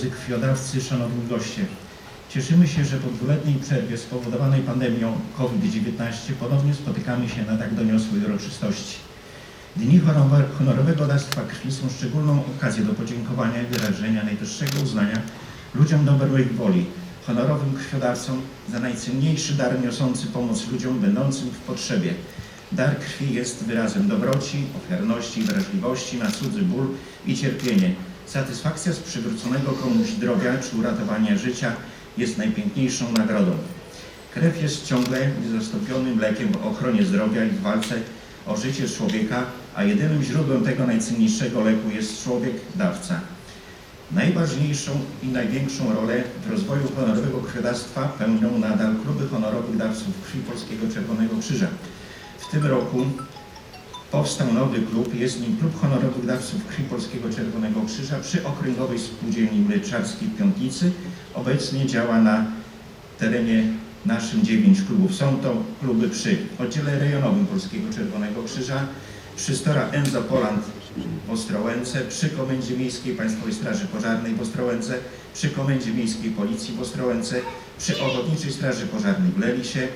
drodzy krwiodawcy, szanowni goście. Cieszymy się, że po dwuletniej przerwie spowodowanej pandemią COVID-19 ponownie spotykamy się na tak doniosłej uroczystości. Dni honor- honorowego dawstwa krwi są szczególną okazją do podziękowania i wyrażenia najwyższego uznania ludziom dobrej woli, honorowym krwiodawcom za najcenniejszy dar niosący pomoc ludziom będącym w potrzebie. Dar krwi jest wyrazem dobroci, ofiarności wrażliwości na cudzy ból i cierpienie. Satysfakcja z przywróconego komuś zdrowia czy uratowania życia jest najpiękniejszą nagrodą. Krew jest ciągle niezastąpionym lekiem w ochronie zdrowia i w walce o życie człowieka, a jedynym źródłem tego najcenniejszego leku jest człowiek, dawca. Najważniejszą i największą rolę w rozwoju honorowego krwiodawstwa pełnią nadal kluby honorowych dawców krwi Polskiego Czerwonego Krzyża. W tym roku powstał nowy klub, jest nim Klub Honorowych Dawców Krwi Polskiego Czerwonego Krzyża przy Okręgowej Spółdzielni Mleczarskiej Piątnicy. Obecnie działa na terenie naszym dziewięć klubów. Są to kluby przy oddziale rejonowym Polskiego Czerwonego Krzyża, przy Stora Enzo Poland w Ostrołęce, przy Komendzie Miejskiej Państwowej Straży Pożarnej w Ostrołęce, przy Komendzie Miejskiej Policji w Ostrołęce, przy Ochotniczej Straży Pożarnej w Lelisie,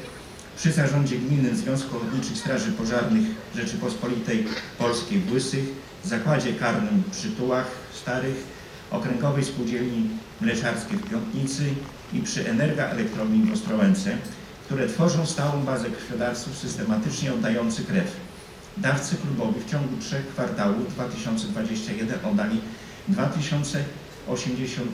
przy Zarządzie Gminnym Związku Ochotniczych Straży Pożarnych Rzeczypospolitej Polskiej w Łysych, Zakładzie Karnym przy Tułach Starych, Okręgowej Spółdzielni Mleczarskiej w Piątnicy i przy Energa Elektrowni w Ostrołęce, które tworzą stałą bazę krwiodawców systematycznie oddających krew. Dawcy klubowi w ciągu trzech kwartałów 2021 oddali 2089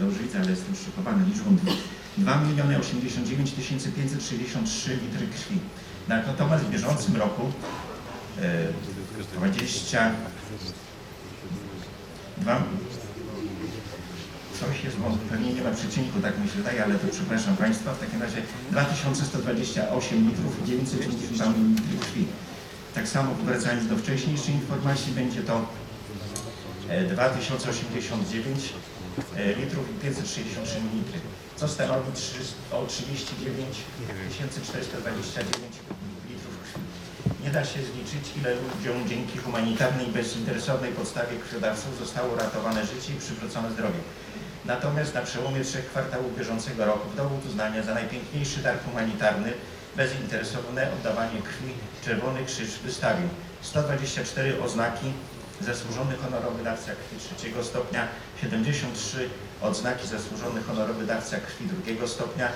dobrze widzę, ale jestem szokowany liczbą 2 miliony 89 563 litry krwi. Natomiast w bieżącym roku e, 22 Coś jest, bo pewnie nie ma przecinku, tak mi się wydaje, ale to przepraszam Państwa. W takim razie 2128 litrów i 952 ml krwi. Tak samo wracając do wcześniejszej informacji, będzie to e, 2089 e, litrów i 563 ml, co stanowi 300 o 39 429 litrów krwi. Nie da się zliczyć, ile ludziom dzięki humanitarnej, bezinteresownej podstawie krwiodawców zostało uratowane życie i przywrócone zdrowie. Natomiast na przełomie trzech kwartałów bieżącego roku w dowód uznania za najpiękniejszy dar humanitarny bezinteresowne oddawanie krwi Czerwony Krzyż wystawił 124 oznaki zasłużony honorowy dawca krwi trzeciego stopnia, 73 odznaki zasłużony honorowy dawca krwi drugiego stopnia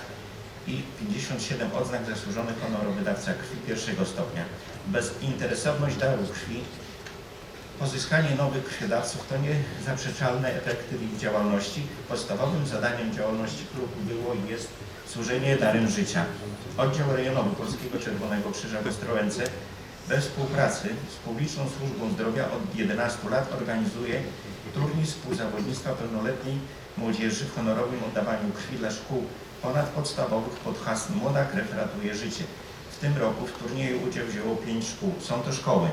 i 57 odznak zasłużony honorowy dawca krwi pierwszego stopnia. Bezinteresowność daru krwi Pozyskanie nowych krwiodawców to niezaprzeczalne efekty ich działalności. Podstawowym zadaniem działalności klubu było i jest służenie darem życia. Oddział rejonowy Polskiego Czerwonego Krzyża w Ostrołęce we współpracy z Publiczną Służbą Zdrowia od 11 lat organizuje turniej współzawodnictwa pełnoletniej młodzieży w honorowym oddawaniu krwi dla szkół ponadpodstawowych pod hasłem Młoda krew ratuje życie. W tym roku w turnieju udział wzięło pięć szkół. Są to szkoły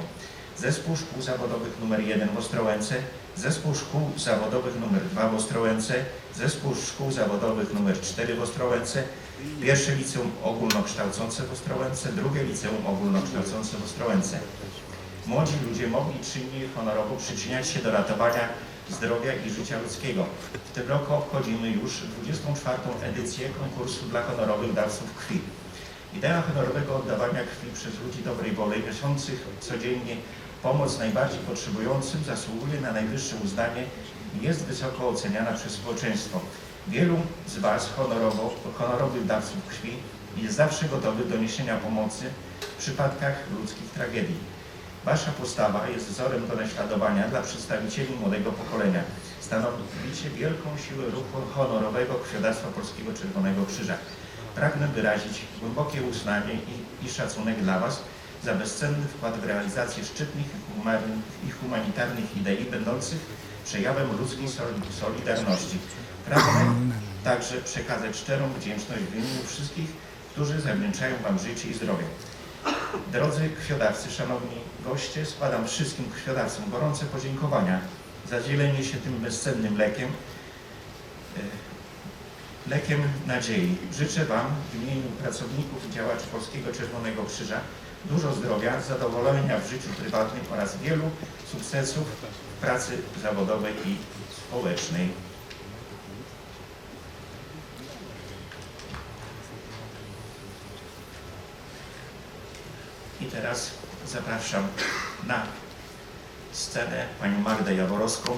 Zespół Szkół Zawodowych nr 1 w Ostrołęce, Zespół Szkół Zawodowych nr 2 w Ostrołęce, Zespół Szkół Zawodowych nr 4 w Ostrołęce, pierwsze liceum ogólnokształcące w Ostrołęce, drugie liceum ogólnokształcące w Ostrołęce. Młodzi ludzie mogli czynnie i honorowo przyczyniać się do ratowania zdrowia i życia ludzkiego. W tym roku obchodzimy już 24. edycję konkursu dla honorowych dawców krwi. Idea honorowego oddawania krwi przez ludzi dobrej woli, niosących codziennie pomoc najbardziej potrzebującym, zasługuje na najwyższe uznanie i jest wysoko oceniana przez społeczeństwo. Wielu z Was honorowo, honorowych dawców krwi jest zawsze gotowych do niesienia pomocy w przypadkach ludzkich tragedii. Wasza postawa jest wzorem do naśladowania dla przedstawicieli młodego pokolenia. Stanowicie wielką siłę ruchu honorowego krwiodawstwa Polskiego Czerwonego Krzyża. Pragnę wyrazić głębokie uznanie i, i szacunek dla Was za bezcenny wkład w realizację szczytnych i human- i humanitarnych idei będących przejawem ludzkiej soli- solidarności. Pragnę także przekazać szczerą wdzięczność w imieniu wszystkich, którzy zawdzięczają Wam życie i zdrowie. Drodzy krwiodawcy, szanowni goście, składam wszystkim krwiodawcom gorące podziękowania za dzielenie się tym bezcennym lekiem. E, lekiem nadziei. Życzę Wam w imieniu pracowników i działaczy Polskiego Czerwonego Krzyża dużo zdrowia, zadowolenia w życiu prywatnym oraz wielu sukcesów w pracy zawodowej i społecznej. I teraz zapraszam na scenę panią Magdę Jaworowską,